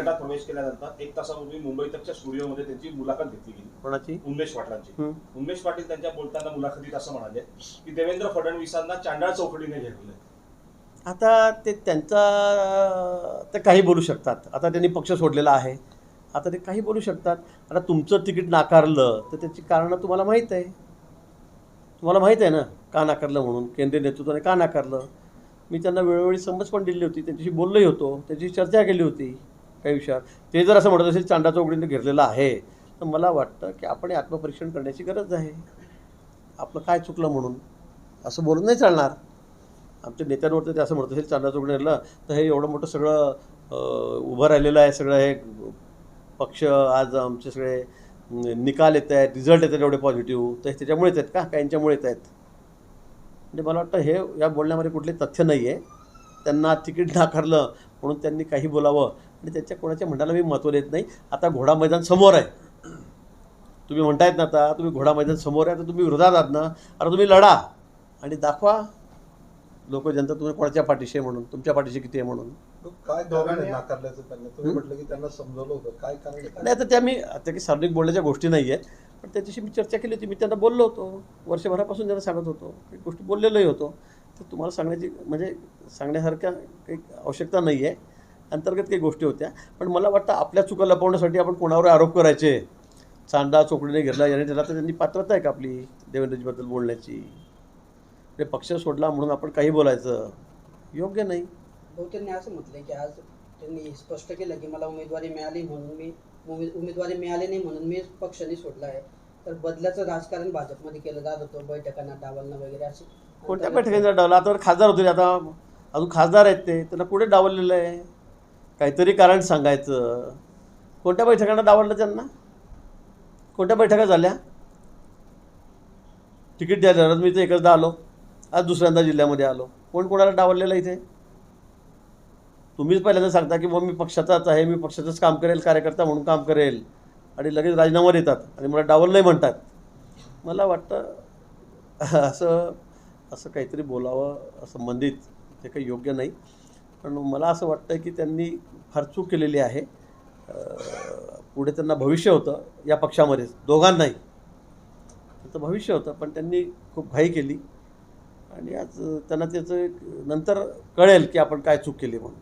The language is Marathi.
गटात प्रवेश केल्यानंतर एक तासापूर्वी मुंबई तकच्या स्टुडिओमध्ये त्यांची मुलाखत घेतली गेली. कोणाची? उन्मेष पाटलांची. उन्मेष पाटील त्यांच्या बोलताना मुलाखतीत असं म्हणाले की देवेंद्र फडणवीसांना चांडाळ चौकडीने घेतलं आता ते त्यांचा ते काही बोलू शकतात. आता त्यांनी पक्ष सोडलेला आहे. आता ते काही बोलू शकतात. आता तुमचं तिकीट नाकारलं तर त्याची कारणं तुम्हाला माहीत आहे. तुम्हाला माहीत आहे ना का नाकारलं म्हणून? केंद्रीय नेतृत्वाने का नाकारलं? मी त्यांना वेळोवेळी समज पण दिली होती. त्यांच्याशी बोललोही होतो. त्यांची चर्चा केली होती. काही विचार ते जर असं म्हणत असेल चांडा चौकडीने घेरलेलं आहे तर मला वाटतं की आपण आत्मपरीक्षण करण्याची गरज आहे. आपलं काय चुकलं म्हणून? असं बोलून नाही चालणार. आमच्या नेत्यांवर तर ते असं म्हणत असेल चांदा चौकडे तर हे एवढं मोठं सगळं उभं राहिलेलं आहे सगळं हे पक्ष आज आमचे सगळे निकाल येत आहेत रिझल्ट येत आहेत एवढे पॉझिटिव्ह तर हे त्याच्यामुळेच आहेत का? काहींच्यामुळे येत आहेत. म्हणजे मला वाटतं हे या बोलण्यामध्ये कुठले तथ्य नाही आहे त्यांना तिकीट नाकारलं म्हणून त्यांनी काही बोलावं. आणि त्याच्या कोणाच्या म्हणण्याला मी महत्त्व देत नाही. आता घोडा मैदान समोर आहे. तुम्ही म्हणतायत ना आता तुम्ही घोडा मैदान समोर आहे तर तुम्ही विरोधात आहात ना. आता तुम्ही लढा आणि दाखवा. लोक जनता तुम्ही कोणाच्या पाठीशी आहे म्हणून तुमच्या पाठीशी किती आहे म्हणून. काय नाकारल्याचं त्यांना? तुम्ही म्हटलं की त्यांना समजवलं होतं. काय कारण? नाही आता त्या मी आता की सार्वजनिक बोलण्याच्या गोष्टी नाही आहेत पण त्याच्याशी मी चर्चा केली होती. मी त्यांना बोललो होतो. वर्षभरापासून त्यांना सांगत होतो. काही गोष्टी बोललेलोही होतो. तर तुम्हाला सांगण्याची म्हणजे सांगण्यासारख्या काही आवश्यकता नाही आहे अंतर्गत काही गोष्टी होत्या. पण मला वाटतं आपल्या चुका लपवण्यासाठी आपण कोणावर आरोप करायचे? चांदा चोकडीने घेरला याने त्याला तर त्यांनी पात्रता आहे का आपली देवेंद्रजीबद्दल बोलण्याची? ते पक्ष सोडला म्हणून आपण काही बोलायचं? योग्य नाही. त्यांनी असं म्हटलंय की आज त्यांनी स्पष्ट केलं की मला उमेदवारी मिळाली म्हणून मी उमे- उमेदवारी मिळाली नाही म्हणून मी पक्षाने सोडला आहे. तर बदल्याचं राजकारण भाजपमध्ये केलं जात होतं बैठकांना डावलणं वगैरे असे कोणत्या बैठकांचा डावला? आता खासदार होते आता अजून खासदार आहेत ते त्यांना कुठे डावललेलं आहे? काहीतरी कारण सांगायचं. कोणत्या बैठकांना डावललं त्यांना? कोणत्या बैठका झाल्या? तिकीट द्यायला मी तर एकचदा आलो. आज दुसऱ्यांदा जिल्ह्यामध्ये आलो. कोण कोणाला डावललेलं इथे? तुम्हीच पहिल्यांदा सांगता की मग मी पक्षाचाच आहे मी पक्षाचंच काम करेल कार्यकर्ता म्हणून काम करेल. आणि लगेच राजीनामा देतात. आणि मला डावल नाही म्हणतात. मला वाटतं असं असं काहीतरी बोलावं संबंधित ते काही योग्य नाही. पण मला असं वाटतं की त्यांनी फार चूक केलेली आहे. पुढे त्यांना भविष्य होतं या पक्षामध्येच दोघांनाही. त्याचं भविष्य होतं पण त्यांनी खूप घाई केली. आणि आज त्यांना त्याचं एक नंतर कळेल की आपण काय चूक केली म्हणून.